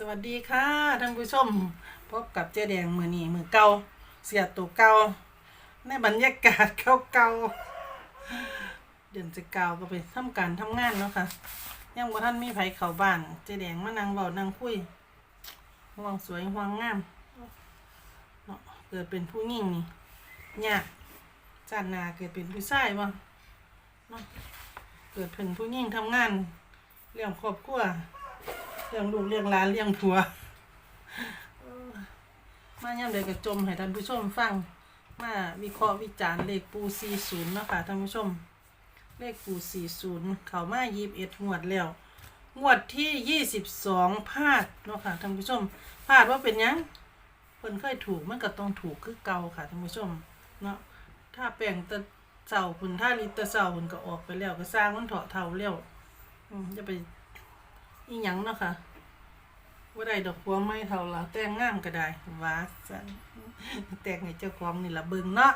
สวัสดีค่ะท่านผู้ชม พบกับเจ๊แดงมือนี้มือเก่าเสียตัวเก่าในบรรยากาศเก่าๆเดือนจะเก่าก็ไปทำการทำงานเนาะค่ะยังบ่ท่านมีไผเข้าบ้าน เจ๊แดงมานั่งเบานั่งคุยห่วงสวยห่วงงามเนาะเกิดเป็นผู้หญิงนี่ยากจานนาเกิดเป็นผู้ชายบ่เนาะเกิดเป็นผู้หญิงทำงานเลี้ยงครอบครัว เลี้ยงลูกเลี้ยงหลานเลี้ยงผัวเออมาย่ำเด็กกระจมให้ท่านผู้ชมฟัง มาวิเคราะห์วิจารณ์เลขปู40เนาะค่ะท่านผู้ชม เลขปู40เขามา21งวดแล้ว งวดที่22พลาดเนาะค่ะท่านผู้ชมพลาดว่าเป็นหยังเพิ่นเคยถูกมันก็ต้องถูกคือเก่าค่ะท่านผู้ชมเนาะถ้าแปลงแตะเสาพุ่นถ้าลิตรเสาพุ่นก็ออกไปแล้วก็สร้างมันเถาะเท่าแล้วอืมจะไป อีหยังเนาะค่ะว่าได้ดอกบัวไม่เท่าละแต่งงามก็ได้ว่าสันแต่งให้เจ้าของนี่ละเบิ่งเนาะ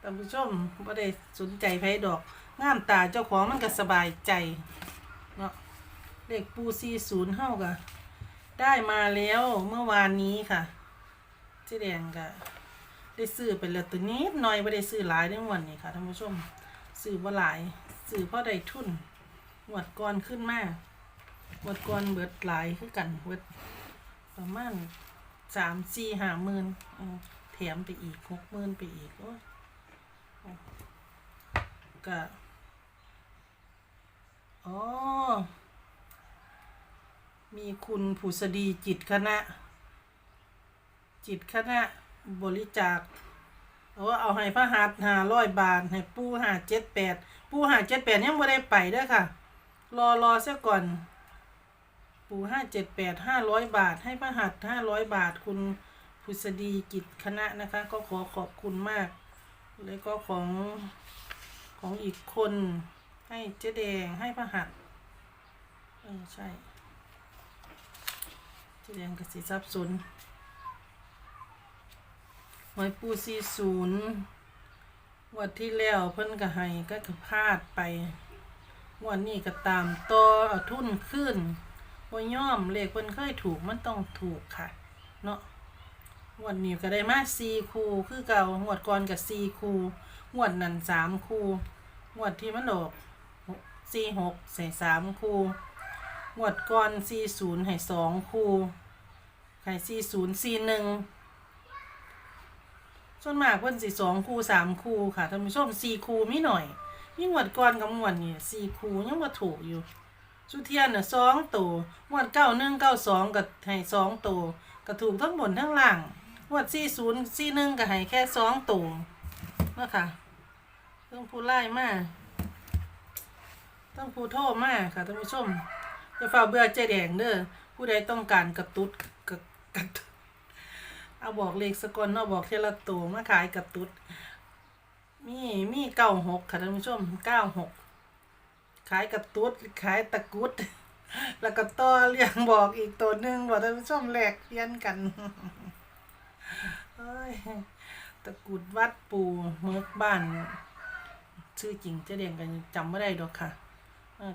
ท่านผู้ชมว่าได้สนใจไผดอกงามตาเจ้าของมันก็สบายใจเนาะเลขปูซีศูนย์เฮาก็ได้มาแล้วเมื่อวานนี้ค่ะเจ๊แดงก็ได้ซื้อไปแล้วตัวนี้หน่อยไม่ได้ซื้อหลายในวันนี้ค่ะท่านผู้ชมซื้อบ่หลายซื้อเพราะได้ทุนหวดก่อนขึ้นมาก หมดก่อนเบิดหลายคือกันเบิดประมาณสามสี่ห้าหมื่นอืมแถมไปอีกหกหมื่นไปอีกโอ้ก็อ๋อ มีคุณผุษดีจิตคณะ จิตคณะบริจาคเอาเอาให้พระหัตหาร้อยบาท ให้ปูหาเจ็ดแปดปูหาเจ็ดแปดยังไม่ได้ไปด้อค่ะ รอรอเสียก่อน ปูห้าเจ็ดแปดห้าร้อยบาท ให้พระหัตห้าร้อยบาท คุณพุษดีกิจคณะนะคะ ก็ขอขอบคุณมาก แล้วก็ของของอีกคน ให้เจ๊แดงให้พระหัตเออใช่เจ๊แดงกสิทรัพย์สนหอยปูซีศูนย์วัดที่แล้วเพิ่นก็ให้ก็คือพลาดไป วันนี้ก็ตามต่อทุนขึ้น ว่ย่อมเลขเพิ่นเคยถูกมันต้องถูกค่ะ เนาะงวันนี้ก็ได้มาสี่คูคือเก่างวดก่อนกับสี่คูงวดนั้นสามคูงวดที่มันออกสี่หกใส่สามคูงวดก่อนสี่ศูนย์ให้สองคูให้สี่ศูนย์สี่หนึ่งส่วนมากเพิ่นสี่สองคูสามคูค่ะท่านผู้ชมสี่คูไมีหน่อยยิ่งหวดก่อนกับหวดนี่สี่คูยังว่าถูกอยู่ สุเทียนน่ะสองตัวหวดเก้าหนึ่งเก้าสองกับให้สองตัวก็ถูกทั้งบนทั้งล่างหวดสี่ศูนย์สี่หนึ่งก็ให้แค่สองตัวนะคะต้องผู้ไล่มาต้องผู้โทษมากค่ะท่านผู้ชมจะฝ่าเบื่อใจแดงเด้อผู้ใดต้องการกระตุดกระกระตุดเอาบอกเลขสกลเนาะบอกเทละตัวมาขายกระตุดมีมีเก้าหกค่ะท่านผู้ชมเก้าหก ขายกระตุ้ดขายตะกุด แล้วก็ต่อเรียงบอกอีกตัวหนึ่งบอกท่านผู้ชมแลกเปลี่ยนกันตะกุดวัดปูเมือกบ้าน ชื่อจริงจะเรียงกันจำไม่ได้ดอกค่ะ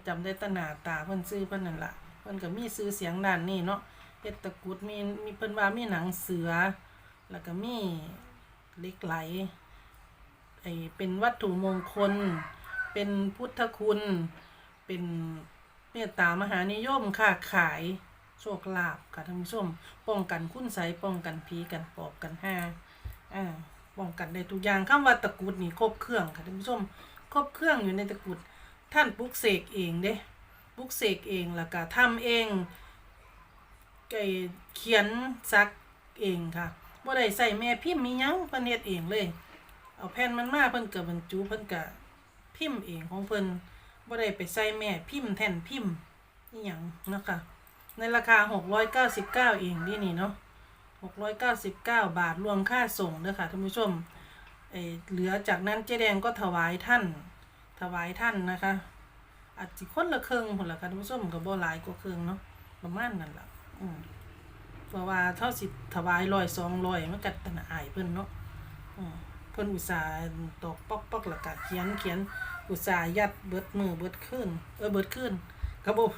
จำได้ตหนาตาเพิ่นซื้อเพิ่นนั่นละเพิ่นก็มีซื้อเสียงด้านนี้เนาะเฮ็ดตะกุดมีมีเพิ่นว่ามีหนังเสือ แล้วก็มีเล็กไหลไอเป็นวัตถุมงคล เป็นพุทธคุณ เป็นเมตตามหานิยมค้าขายโชคลาภค่ะท่านผู้ชมป้องกันคุณไสยป้องกันผีกันปอบกันห้าอ่าป้องกันได้ทุกอย่างคำว่าตะกุดนี่ครบเครื่องค่ะท่านผู้ชมครบเครื่องอยู่ในตะกุดท่านปลุกเสกเองเด้ปลุกเสกเองแล้วก็ทำเองไก่เขียนซักเองค่ะบ่ได้ใส่แม่พิมพ์มีหยังเพิ่นเฮ็ดเองเลย เอาแผ่นมันมาเพิ่นก็บรรจุเพิ่นก็พิมพ์เองของเพิ่น บ่ได้ไปใส่แม่พิมพ์แท่นพิมพ์อีหยังนะคะในราคา 699 เองนี่นี่เนาะ699 บาทรวมค่าส่งเด้อค่ะท่านผู้ชมไอ้เหลือจากนั้นเจ๊แดงก็ถวายท่าน ถวายท่านนะคะอาจสิคนละเครึ่งพุ่นละค่ะท่านผู้ชมก็บ่หลายกว่าครึ่งเนาะประมาณนั้นละอืมเพราะว่าเท่าสิถวาย100 200มันก็ตนาอายเพิ่นเนาะอืมเพิ่นอุตส่าห์ตอกปอกปอกแล้วก็เขียนเขียน อุตส่าห์ยัดเบิดมือเบิดขึ้นเออเบิดขึ้นกระบบ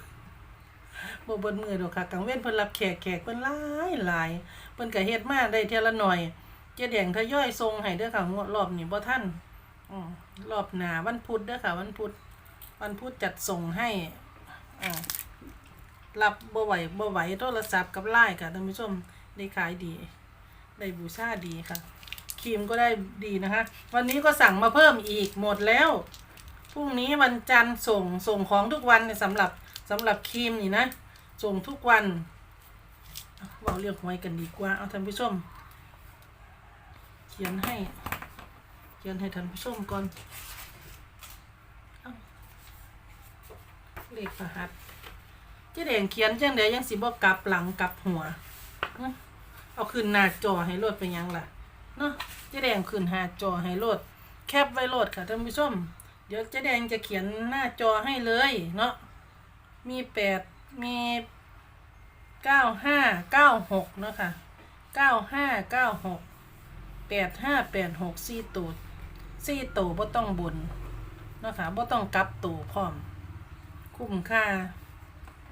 บ่เบิดมือดอกค่ะกลางเว้นเพิ่นรับแขกแขกเพิ่นหลายหลายเพิ่นก็เฮ็ดมาได้เทื่อละหน่อยเจ๊แดงทยอยส่งให้เด้อค่ะงวดรอบนี้บ่ทันอือรอบหน้าวันพุธเด้อค่ะ วันพุธวันพุธจัดส่งให้อ่ารับบ่ไหวบ่ไหวโทรศัพท์กับไลน์ค่ะท่านผู้ชมได้ขายดีได้บูชาดีค่ะครีมก็ได้ดีนะคะ วันนี้ก็สั่งมาเพิ่มอีกหมดแล้ว รุ่งนี้วันจันทร์ส่งส่งของทุกวันเนี่ยสำหรับสำหรับครีมนี่นะ ส่งทุกวันเอาเรื่องหวยกันดีกว่า เอาท่านผู้ชม เขียนให้ เขียนให้ท่านผู้ชมก่อนเอาเลขพหัสเจ๊แดงเขียนจังเดยังสิบอกกลับหลังกลับหัว เอาขึ้นหน้าจอให้โหลดไปยังล่ะ เนาะเจ๊แดงขึ้นหน้าจอให้โหลด แคปไว้โหลดค่ะท่านผู้ชม เดี๋ยวเจ๊แดงจะเขียนหน้าจอให้เลยเนาะ มีแปดมีเก้าห้าเก้าหกเนาะค่ะเก้าห้าเก้าหกแปดห้าแปดหกสี่ตัวสี่ตัวบ่ต้องบุญเนาะค่ะบ่ต้องกลับตัวพร้อม คุ้มค่า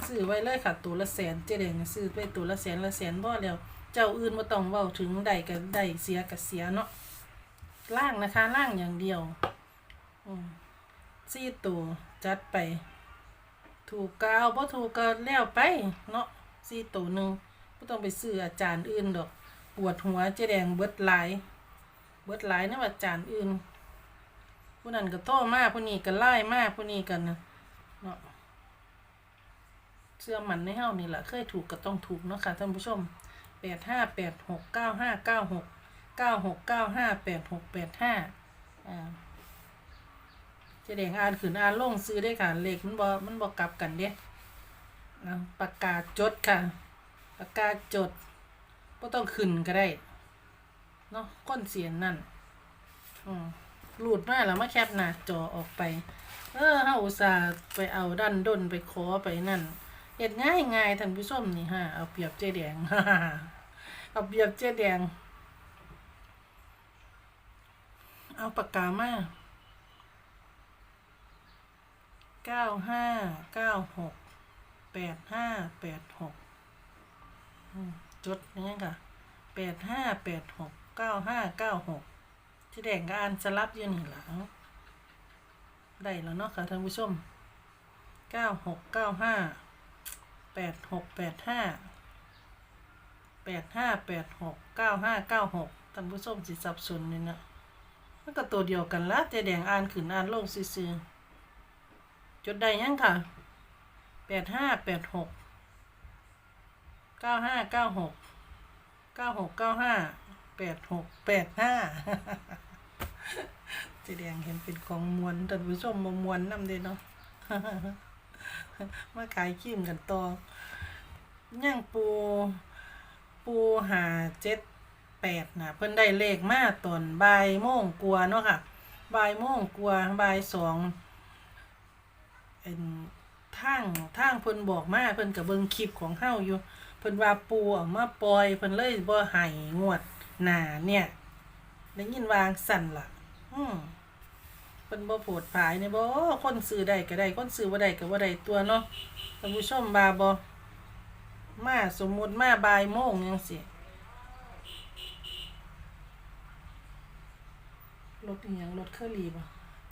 ซื้อไว้เลยค่ะตัวละแสนเจ๊แดงซื้อไปตัวละแสนละแสนบ่แล้วเจ้าอื่นบ่ต้องเว้าถึงใดก็ได้เสียก็เสียเนาะล่างนะคะล่างอย่างเดียว อืม สี่ตัวจัดไป ถูกก็เอาบ่ถูกก็แล้วไป เนาะสี่ตัวหนึ่งบ่ต้องไปซื้ออาจารย์อื่นดอก ปวดหัวเจแดงเบิดหลาย เบิดหลายนะว่าอาจารย์อื่นผู้นั้นก็โทษมากผู้นี้ก็ไล่มากผู้นี้กันนะเนาะเชื่อมันในเฮานี่แหละเคยถูกก็ต้องถูกเนาะค่ะท่านผู้ชมแปดห้าแปดหกเก้าห้าเก้าหกเก้าหกเก้าห้าแปดหกแปดห้าอ่า เจ๊แดงอ่านขืนอ่านลงซื้อได้ค่ะเลขมันบ่มันบ่กลับกันเด้นะปากกาจดค่ะปากกาจดก็ต้องขึ้นก็ได้เนาะก้นเสียงนั่นอืมหลุดมาแล้วมาแคปหน้าจอออกไป เออเฮาอุตส่าห์ไปเอาดันด้นไปขอไปนั่นเฮ็ดง่ายง่ายๆท่านผู้ชมนี่ฮะเอาเปรียบเจ๊แดงเอาเปรียบเจ๊แดง เอาปากกามา เก้าห้าเก้าหกแปดห้าแปดหกจดนี่ค่ะแปดห้าแปดหกเก้าห้าเก้าหกที่แดงก็อ่านสลับอยู่นี่หละเอ้าได้แล้วเนาะค่ะท่านผู้ชมเก้าหกเก้าห้าแปดหกแปดห้าแปดห้าแปดหกเก้าห้าเก้าหกท่านผู้ชมสิสับสนนี่นะมันก็ตัวเดียวกันละแต่แดงอ่านขึ้นอ่านลงซื่อๆ จดได้ยังค่ะแปดห้าแปดหกเก้าห้าเก้าหกเก้าหกเก้าห้าแปดหกแปดห้าเจแดงเห็นเป็นของมวลท่ผู้ชมมามวลนำเด้เนาะมาขายขี้มกันต่อย่างปูปูหาเจ็ดแปดนะเพิ่นได้เลขมาตนบ่ายโมงกลัวเนาะค่ะบ่ายโมงกลัวบ่ายสอง เอ็นทางทางเพิ่นบอกมาเพิ่นก็เบิ่งคลิปของเฮาอยู่ เพิ่นว่าปูเออกมาปล่อยเพิ่นเลยบ่ให้งวดหน้าเนี่ยได้ยินวางสั่นล่ะ อืมเพิ่นบ่โผดผายเนี่ยบ่คนซื้อได้ก็ได้คนซื้อบ่ได้ก็บ่ได้ตัวเนาะท่านผู้ชมว่าบ่มาสมมุติมาบ่ายโมงจังซี่รถอีหยังรถเคอรี่บ่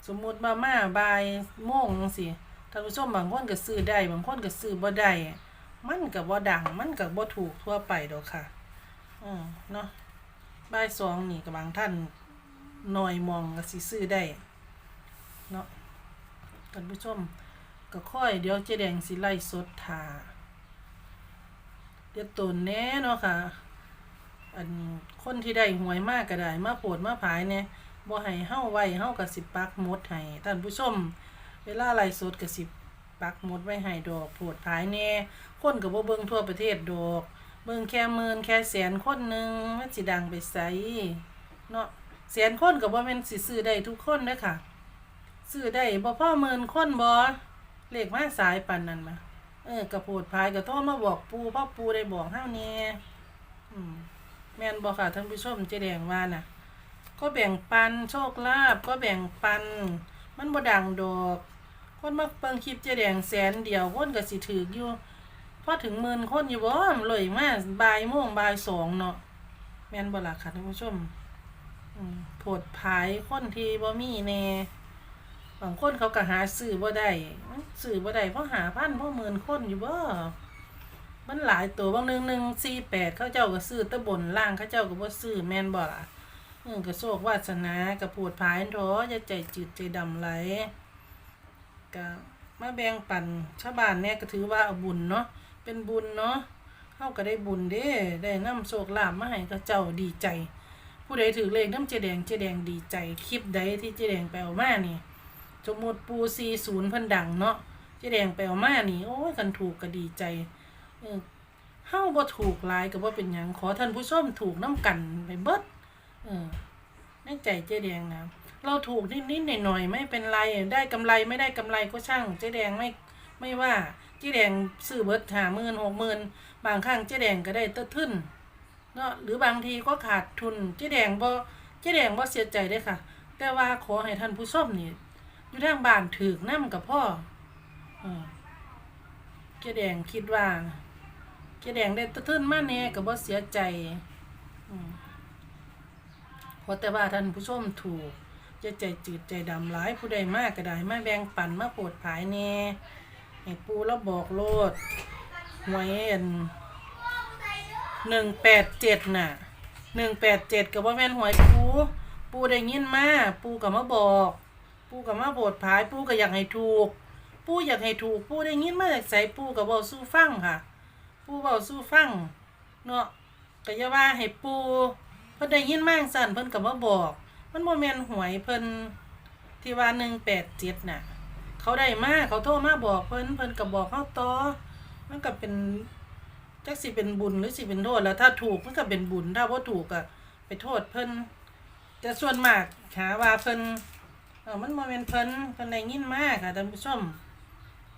สมมุติว่ามาบ่ายโมงจังซี่ ท่านผู้ชมบางคนก็ซื้อได้บางคนก็ซื้อบ่ได้มันก็บ่ดัง มันก็บ่ถูกทั่วไปดอกค่ะ อืมเนาะบ่ายสองนี่ก็บางท่านหน่อยมองก็สิซื้อได้ เนาะท่านผู้ชมก็ค่อยเดี๋ยวเจ๊แดงสิไล่สดทาเดี๋ยวตนแน่เนาะค่ะ อันคนที่ได้หวยมากก็ได้ มาโปรดมาผายเนี่ยบ่ให้เฮาไว้เฮาก็สิปักมดให้ท่านผู้ชม เวลาไล่สดก็สิปักหมดไว้ให้ดอกโปรดผายแน่คนก็บ่เบิ่งทั่วประเทศดอก เบิ่งแค่หมื่นแค่แสนคนหนึ่งมันสิดังไปไสเนาะแสนคนก็บ่แม่นสิซื้อได้ทุกคนเด้อค่ะ ซื้อได้บ่พ่อหมื่นคนบ่เลขมาสายปานนั้นมาเออกระโพดพายก็โทรมาบอกปูพ่อปูได้บอกเฮาแหน่อืมแม่นบ่ค่ะท่านผู้ชมเจแดงว่าน่ะ ก็แบ่งปันโชคลาภก็แบ่งปัน มันบ่ดังดอก คนมาเบิ่งคลิปเจแดงแสนเดียวคนก็สิถืออยู่พอถึงหมื่นคนอยู่บ่มเลยมาบ่ายโมงบ่ายสองเนาะแม่นบ่ล่ะค่ะท่านผู้ชมโผดภายคนที่บ่มีแน่บางคนเขาก็หาซื้อบ่ได้ซื้อบ่ได้เพราะหาพันเพราะหมื่นคนอยู่บ่มันหลายตัวบางหนึงหนึ่งสี่แปดเขาเจ้าก็ซื้อตะบนล่างเขาเจ้าก็บ่ซื้อแม่นบ่ล่ะเออก็โชควาสนาก็โผดภายท้ออย่าใจจืดใจดำไหล ก็มาแบ่งปันชาวบ้านเนี่ยก็ถือว่าเอาบุญเนาะเป็นบุญเนาะเฮาก็ได้บุญเด้ได้นำโชคลาภมาให้เขาเจ้าดีใจ ผู้ใดถือเลขน้ำเจแดงเจแดงดีใจคลิปใดที่เจแดงไปเอามานี่สมมติปูซีศูนย์พิ่นดังเนาะเจแดงไปเอามานี่โอ้ยกันถูกก็ดีใจเออเฮาบ่ถูกหลายก็บ่เป็นหยังขอท่านผู้ชมถูกน้ำกันไปเบิดเออในใจเจแดงนะ เราถูกนิดๆหน่อยๆไม่เป็นไร ได้กำไรไม่ได้กำไรก็ช่าง เจแดงไม่ไม่ว่าเจแดงซื้อเบิร์ดหาหมื่นหกหมื่นบางครั้งเจแดงก็ได้เตื้อทึ่นเนาะหรือบางทีก็ขาดทุนเจ๊แดงบ่เจ๊แดงบ่เสียใจเด้ค่ะ แต่ว่าขอให้ท่านผู้ชมนี่อยู่ทางบ้านถือน้ำกับพ่อเจ๊แดงคิดว่าเจ๊แดงได้ตะทึนมาแน่ก็บ่เสียใจอืมเพราะแต่ว่าท่านผู้ชมถูก จะใจจืดใจดำหลายผู้ใดมากก็ได้มาแบ่งปันมาโปรดภายแน่ให้ปูแล้วบอกโลดหวยอันหนึ่งแปดเจ็ดน่ะหนึ่งแปดเจ็ดกับว่าแม่นหวยปู ปูได้ยินมาปูกับมาบอก ปูกับมาโบดผาย ปูก็อยากให้ถูก ปูอยากให้ถูก ปูได้ยินมาจากใส่ปูกับเบาสู้ฟังค่ะ ปูเบาสู้ฟังเนาะก็อย่าว่าให้ปูเพิ่นได้ยินมาจั่งสั่นเพิ่นกับมาบอก มันโมแมนหวยเพิ่นที่ว่าหนึ่งแปดเจ็ดน่ะ เขาได้มากเขาโทรมาบอกเพิ่นเพิ่นกับบอกเขาต่อมันก็เป็นจักสิเป็นบุญหรือสิเป็นโทษแล้วถ้าถูกมันก็เป็นบุญถ้าว่าถูกอะไปโทษเพิ่นแต่ส่วนมากหาว่าเพิ่นเออมันโมเป็นเพิ่นเพิ่นได้ยินมากค่ะท่านผู้ชม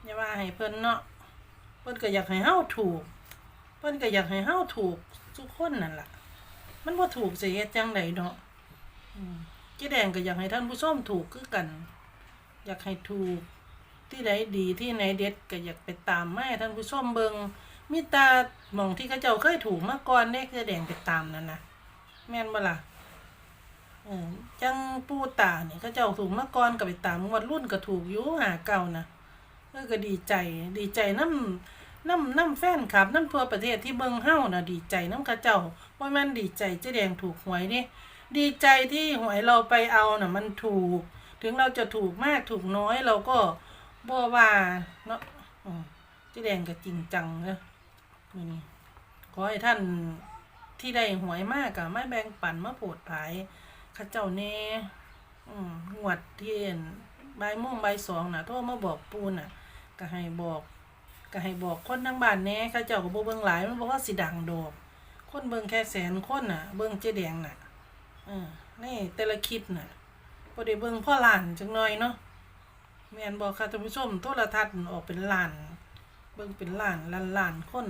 อย่าว่าให้เพิ่นเนาะเพิ่นก็อยากให้เฮาถูก เพิ่นก็อยากให้เฮาถูกทุกคนนั่นล่ะ มันบ่ถูกสิเฮ็ดจังไดเนาะ เจ๊แดงก็อยากให้ท่านผู้ชมถูกคือกัน อยากให้ถูก ที่ไหนดีที่ไหนเด็ดก็อยากไปตามแมาให้ท่านผู้ชมเบิงมีตาหมองที่เขาเจ้าเคยถูกมาก่อนเด้คือแดงไปตามนั่นนะแม่นบ่ล่ะเออจังปูตาเนี่ยเขาเจ้าถูกมาก่อนก็ไปตามงวดรุ่นก็ถูกอยู่หาเก่านะเออก็ดีใจดีใจน้ำน้ำน้ำแฟนคลับน้ำทั่วประเทศที่เบิงเฮ้านะดีใจน้ำเขาเจ้าว่ามันดีใจเจ๊แดงถูกหวยนี่ ดีใจที่หวยเราไปเอาน่ะ มันถูก ถึงเราจะถูกมากถูกน้อยเราก็บ่ว่าเนาะจ๊แดงก็จริงจังเนอะมือนี้ขอให้ท่านที่ได้หวยมากอะไม่แบ่งปันมาโปรดภายข้าเจ้าแน่อืมงวดที่เห็นบ่ายโมงบ่ายสองน่ะโทรมาบอกปูน่ะ ก็ให้บอกก็ให้บอกคนทั้งบ้านแน่ข้าเจ้าก็บ่เบิ่งหลายมันบ่ว่าสิดังโดอกคนเบิ่งแค่แสนคนน่ะ เบิ่งเจ๊แดงน่ะ ออนี่แต่ละคลิปน่ะบ่ได้เบิ่งพ่อหลานจังหน่อยเนาะแม่นบอกค่ะท่านผู้ชมโทรทัศน์ออกเป็นล้าน เบิ่งเป็นล้านล้านล้านคน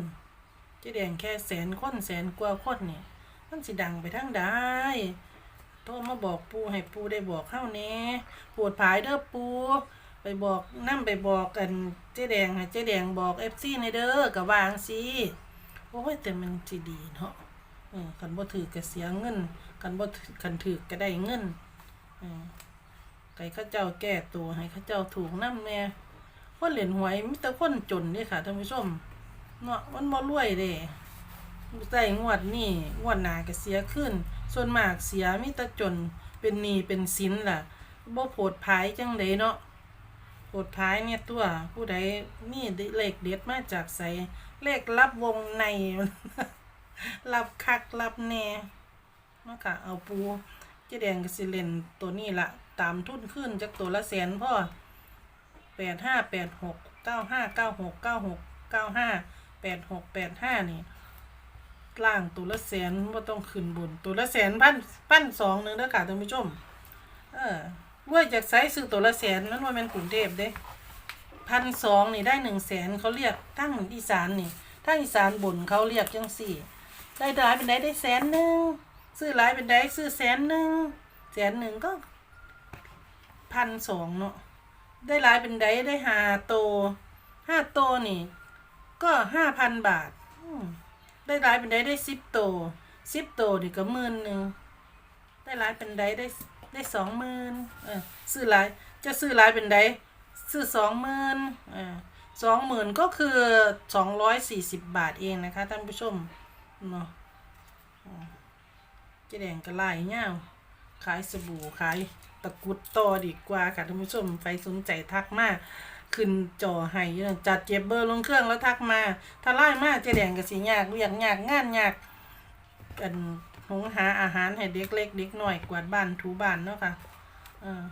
เจ๊แดงแค่แสนคนแสนกว่าคนนี่มันสิดังไปทางใดโทรมาบอกปูให้ปูได้บอกเข้าแน่ปวดผายเด้อปู ไปบอกนั่ไปบอกกันเจ๊แดงให้เจ๊แดงบอก FC ในเด้อก็วางสิโอ้ยแต่มันสิดีเนาะเออคันบ่ถือก็เสียเงิน คันบ่คันถือก็ได้เงินไก่ข้าเจ้าแก้ตัวให้ข้าเจ้าถูกน้ำแน่คนเหรียญหวยมีแต่คนจนนี่ค่ะท่านผู้ชมเนาะมันบ่รวยเด้ใส่งวดนี่งวดหนาก็เสียขึ้น ส่วนมากเสียมีแต่จนเป็นหนี้เป็นสินล่ะบ่โผดภายจังไดเนาะโผดภายเนี่ยตัวผู้ใดมีเลขเด็ดมาจากไสเลขลับวงในรับคักรับแน่ นาะค่ะเอาปูเจ๊แดงก็สิเลนตัวนี้ละตามทุนขึ้นจากตัวละแสนพ่อแปดห้าแปดหกเก้าห้าเก้าหกเก้าหกเก้าห้าแปดหกแปดห้านี่ล่างตัวละแสนว่าต้องขึ้นบนตัวละแสนพันพันสองหนึ่งเด้อค่ะท่านผู้ชม เออเมื่อจากไซส์ซื้อตัวละแสนนั้นว่าเป็นกรุงเทพเด้พันสองนี่ได้หนึ่งแสนเขาเรียกทั้งอีสานนี่ทั้งอีสานบนเขาเรียกจังสี่ ได้หลายเป็นได้ได้แสนหนึ่ง ซื้อหลายเป็นได้ซื้อแสนหนึ่งแสนหนึ่งก็พันสองเนาะได้หลายเป็นได้ได้ห้าโตห้าโตนี่ ก็ห้าพันบาทได้หลายเป็นได้ได้สิบโตสิบโตนี่ก็หมื่นหนึ่งได้หลายเป็นได้ได้ได้สองหมื่นเออซื้อหลายจะซื้อหลายเป็นได้ซื้อสองหมื่นเออสองหมื่นก็คือสองร้อยสี่สิบบาทเองนะคะท่านผู้ชมเนาะ เจ๊แดงก็ไล่เงี้ยขายสบู่ขายตะกุดต่อดีกว่าค่ะท่านผู้ชมใครสนใจทักมาขึ้นจอให้อยู่นั่นจัดเจ็บเบอร์ลงเครื่องแล้วทักมา ถ้าไล่มาเจ๊แดงก็สิยากเรียกยากงานยากกันหงหาอาหารให้เด็กเล็กเด็กหน้อยกวาดบ้านถูบ้านเนาะค่ะเออ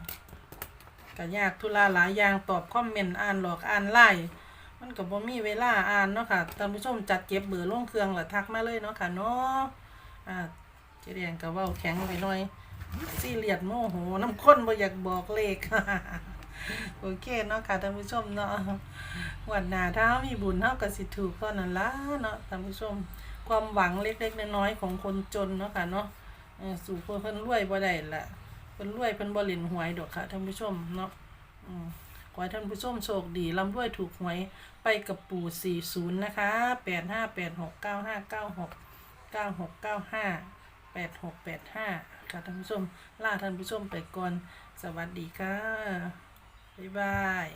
ก็ยากธุระหลายอย่างตอบคอมเมนต์อ่านหลอกอ่านไล่มันก็บ่มีเวลาอ่านเนาะค่ะท่านผู้ชมจัดเก็บเบอร์ลงเครื่องแล้วทักมาเลยเนาะค่ะเนาะอ่า เจ๊แดงก็เว้าแข็งไปหน่อยซีเรียสโมโหน้ำข้นบ่อยากบอกเลขโอเคเนาะค่ะท่านผู้ชมเนาะวันหน้าถ้ามีบุญเท่ากับสิถูกเท่านั้นละเนาะท่านผู้ชม ความหวังเล็กๆน้อยๆของคนจนเนาะค่ะเนาะสู่เพิ่นรวยบ่ได้ละเพิ่นรวยเพิ่นบ่เล่นหวยดอกค่ะท่านผู้ชมเนาะขอให้ท่านผู้ชมโชคดีร่ำรวยถูกหวยไปกับปู่40นะคะ85869596 9695 8685ค่ะท่านผู้ชมลาท่านผู้ชมไปก่อน สวัสดีค่ะ บ๊ายบาย